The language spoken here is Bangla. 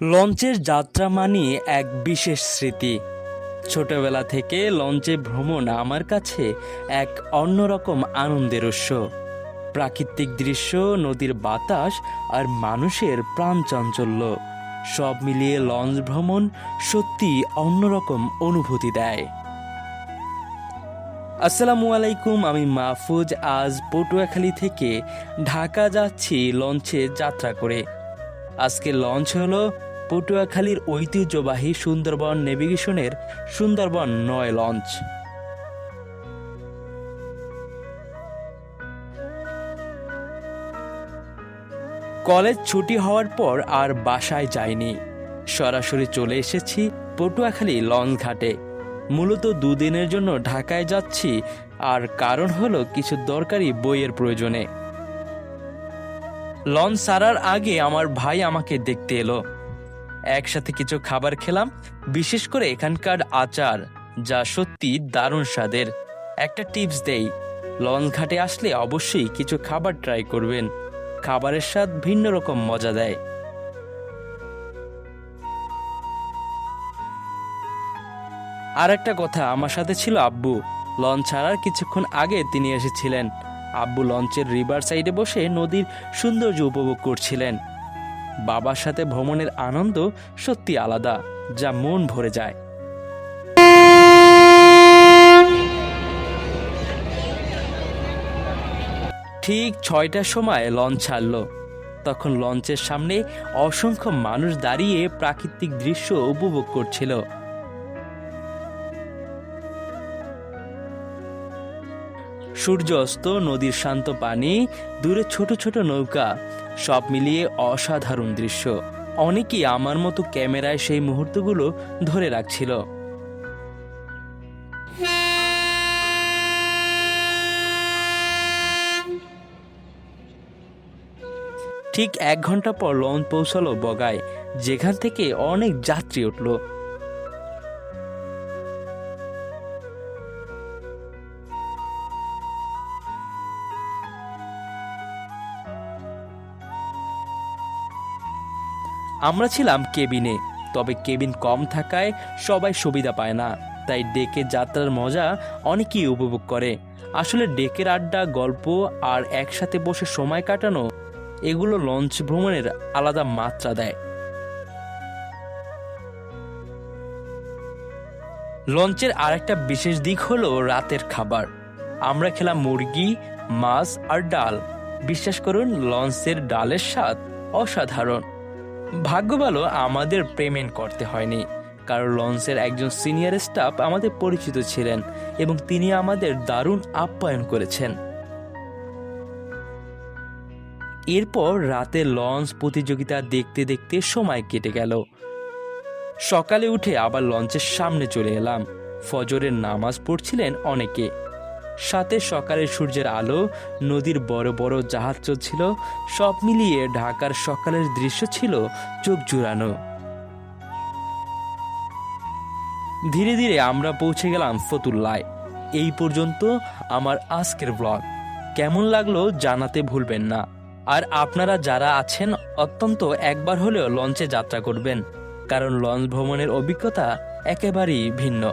লঞ্চের যাত্রা মানে এক বিশেষ স্মৃতি। ছোটবেলা থেকে লঞ্চে ভ্রমণ আমার কাছে এক অন্যরকম আনন্দের উৎস। প্রাকৃতিক দৃশ্য, নদীর বাতাস আর মানুষের প্রাণ চাঞ্চল্য, সব মিলিয়ে লঞ্চ ভ্রমণ সত্যি অন্যরকম অনুভূতি দেয়। আসসালামু আলাইকুম, আমি মাহফুজ, আজ পটুয়াখালী থেকে ঢাকা যাচ্ছি লঞ্চে যাত্রা করে। আজকে লঞ্চ হলো পটুয়াখালীর ঐতিহ্যবাহী সুন্দরবন নেভিগেশনের সুন্দরবন নয় লঞ্চ। কলেজ ছুটি হওয়ার পর আর বাসায় যাইনি। সরাসরি চলে এসেছি পটুয়াখালী লঞ্চ ঘাটে। মূলত দুদিনের জন্য ঢাকায় যাচ্ছি, আর কারণ হলো কিছু দরকারি বইয়ের প্রয়োজনে। লঞ্চ সারার আগে আমার ভাই আমাকে দেখতে এলো। একসাথে কিছু খাবার খেলাম, বিশেষ করে এখানকার আচার, যা সত্যি দারুণ স্বাদের। একটা টিপস দেই লঞ্চ ঘাটে আসলে অবশ্যই কিছু খাবার ট্রাই করবেন। খাবারের স্বাদ ভিন্ন রকম মজা দেয়। আর একটা কথা আমার সাথে ছিল আব্বু। লঞ্চ ছাড়ার কিছুক্ষণ আগে তিনি এসেছিলেন। আব্বু লঞ্চের রিভার সাইডে বসে নদীর সৌন্দর্য উপভোগ করছিলেন। বাবার সাথে ভ্রমণের আনন্দ সত্যি আলাদা, যা মন ভরে যায়। ঠিক ছয়টার সময় লঞ্চ ছাড়ল। তখন লঞ্চের সামনে অসংখ্য মানুষ দাঁড়িয়ে প্রাকৃতিক দৃশ্য উপভোগ করছিল। সূর্য অস্ত নদীর শান্ত পানি, দূরে ছোট ছোট নৌকা, সব মিলিয়ে অসাধারণ দৃশ্য। অনেকেই আমার মতো ক্যামেরায় সেই মুহূর্তগুলো ধরে রাখছিল। ঠিক এক ঘণ্টা পর লঞ্চ পৌঁছালো বগায়, যেখান থেকে অনেক যাত্রী উঠল। আমরা ছিলাম কেবিনে, তবে কেবিন কম থাকায় সবাই সুবিধা পায় না। তাই ডেকে যাত্রার মজা অনেকেই উপভোগ করে। আসলে ডেকের আড্ডা, গল্প আর একসাথে বসে সময় কাটানো, এগুলো লঞ্চ ভ্রমণের আলাদা মাত্রা দেয়। লঞ্চের আরেকটা বিশেষ দিক হলো রাতের খাবার। আমরা খেলাম মুরগি, মাছ আর ডাল। বিশ্বাস করুন, লঞ্চের ডালের স্বাদ অসাধারণ। ভাগ্য ভালো, আমাদের পেমেন্ট করতে হয়নি। কারণ লঞ্চের একজন সিনিয়র স্টাফ আমাদের পরিচিত ছিলেন এবং তিনি আমাদের দারুণ আপ্যায়ন করেছেন। এরপর রাতে লঞ্চ প্রতিযোগিতা দেখতে দেখতে সময় কেটে গেল। সকালে উঠে আবার লঞ্চের সামনে চলে এলাম। ফজরের নামাজ পড়ছিলেন অনেকে। সাথে সকালের সূর্যের আলো, নদীর বড় বড় জাহাজ চলছিল, সব মিলিয়ে ঢাকার সকালের দৃশ্য ছিল চোখ জুড়ানো। ধীরে ধীরে আমরা পৌঁছে গেলাম ফতুল্লায়। এই পর্যন্ত আমার আজকের ব্লগ কেমন লাগল জানাতে ভুলবেন না। আর আপনারা যারা আছেন, অত্যন্ত একবার হলেও লঞ্চে যাত্রা করবেন। কারণ লঞ্চ ভ্রমণের অভিজ্ঞতা একেবারেই ভিন্ন।